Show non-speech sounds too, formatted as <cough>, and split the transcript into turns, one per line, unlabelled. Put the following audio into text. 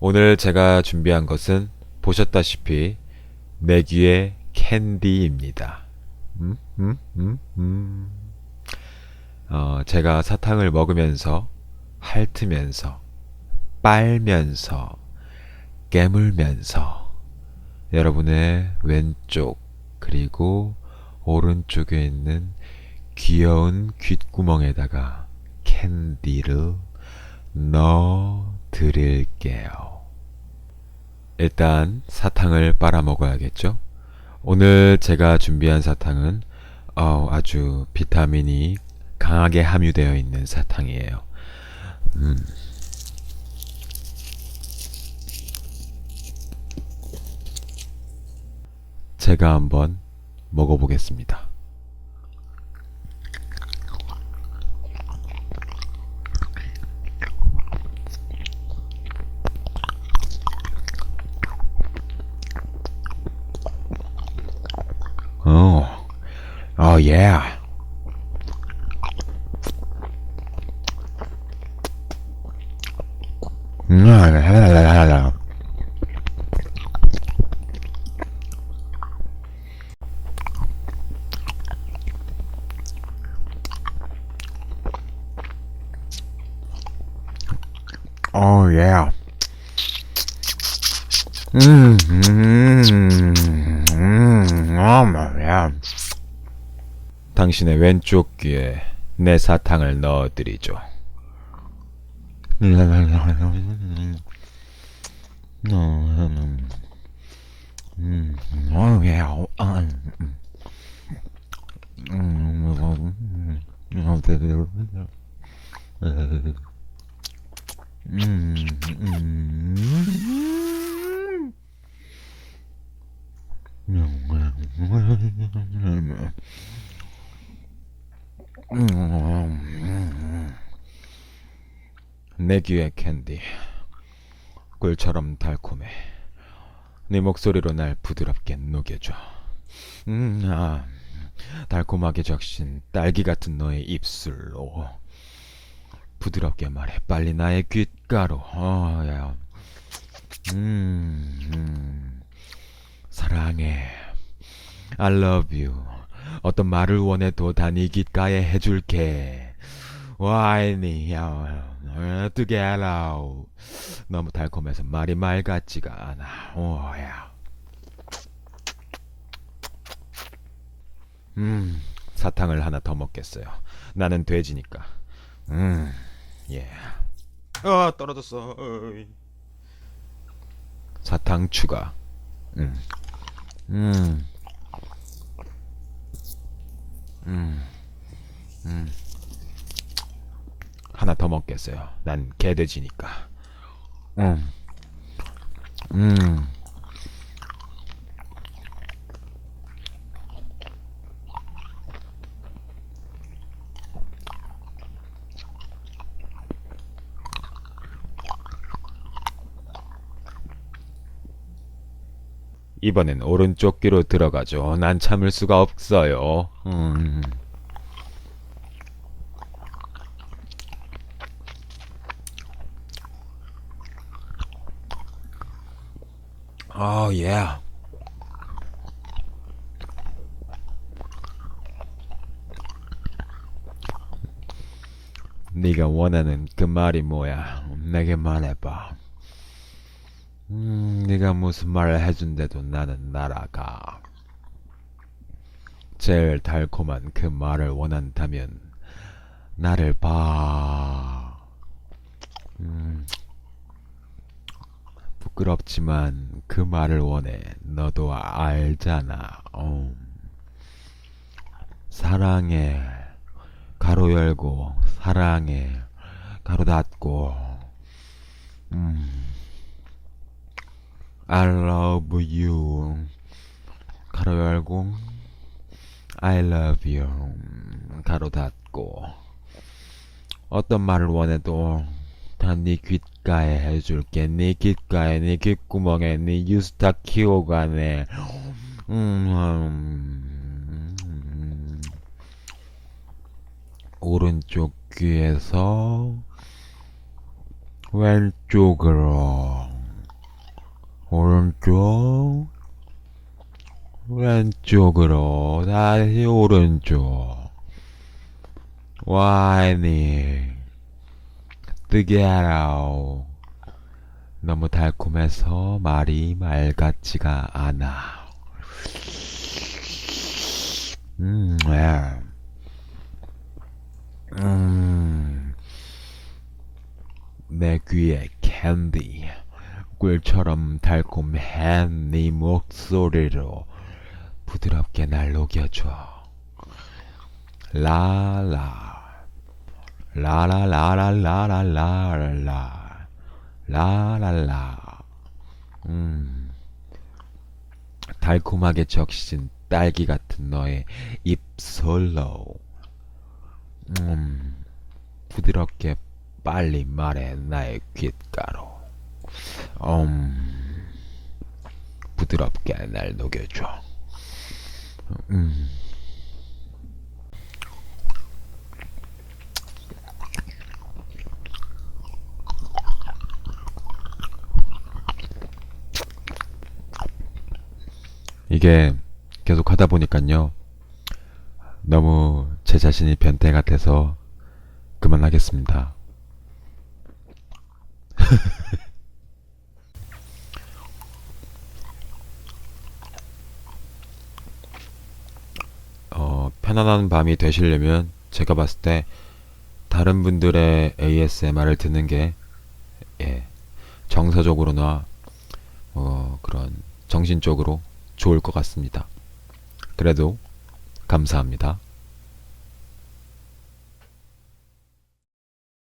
오늘 제가 준비한 것은 보셨다시피 내 귀의 캔디입니다. 음, 음, 음, 음. 어, 제가 사탕을 먹으면서 핥으면서 빨면서 깨물면서 여러분의 왼쪽 그리고 오른쪽에 있는 귀여운 귓구멍에다가 캔디를 넣어 드릴게요. 일단 사탕을 빨아 먹어야겠죠? 오늘 제가 준비한 사탕은 어, 아주 비타민이 강하게 함유되어 있는 사탕이에요. 음. 제가 한번 먹어보겠습니다. Oh, oh yeah. 음, Oh yeah. 음, 음, 음, oh yeah. 당신의 왼쪽 귀에 내 사탕을 넣어드리죠. <laughs> 음, oh yeah. 음, 음. 내 귀의 캔디. 꿀처럼 달콤해. 네 목소리로 날 부드럽게 녹여줘. 음, 아, 달콤하게 적신 딸기 같은 너의 입술로. 부드럽게 말해. 빨리 나의 귓가로. 어, 야. 음, 음. 사랑해. I love you 어떤 말을 원해도 귓가에 해줄게 와이니 야 어떻게 알아 너무 달콤해서 말이 말 같지가 않아 오야 음 사탕을 하나 더 먹겠어요 나는 돼지니까 음 예. 아 떨어졌어 어이. 사탕 추가 음. 음. 음. 음. 하나 더 먹겠어요. 난 개돼지니까. 음. 음. 이번엔 오른쪽 귀로 들어가죠. 난 참을 수가 없어요. 음. 어, 예. 네가 원하는 그 말이 뭐야? 내게 말해봐. 음, 네가 무슨 말을 해준대도 나는 날아가. 제일 달콤한 그 말을 원한다면 나를 봐. 음, 부끄럽지만 그 말을 원해. 너도 알잖아. 어. 사랑해. 가로 열고 사랑해. 가로 닫고. 음. I love you. 가로 열고 I love you. 가로 닫고 어떤 말을 원해도 다 네 귓가에 해줄게. 네 귓가에, 네 귓구멍에, 네 유스타 키오간에. 음, 음, 오른쪽 귀에서 왼쪽으로 오른쪽, 왼쪽으로, 다시 오른쪽. 와이니, 뜨게 하라오. 너무 달콤해서 말이 말 같지가 않아. 음, 예. 음, 내 귀에 캔디, 꿀처럼 달콤한 네 목소리로 부드럽게 날 녹여줘. 라라. 라 라라라라라라라. 라라라. 음. 달콤하게 적신 딸기 같은 너의 입술로. 음. 부드럽게 빨리 말해 나의 귓가로. 음, 부드럽게 날 녹여줘. 음. 이게 계속 하다 보니까요. 너무 제 자신이 변태 같아서 그만하겠습니다. <laughs> 어, 편안한 밤이 되시려면 제가 봤을 때 다른 분들의 ASMR을 듣는 게 예, 정서적으로나 어, 그런 정신적으로 좋을 것 같습니다. 그래도 감사합니다.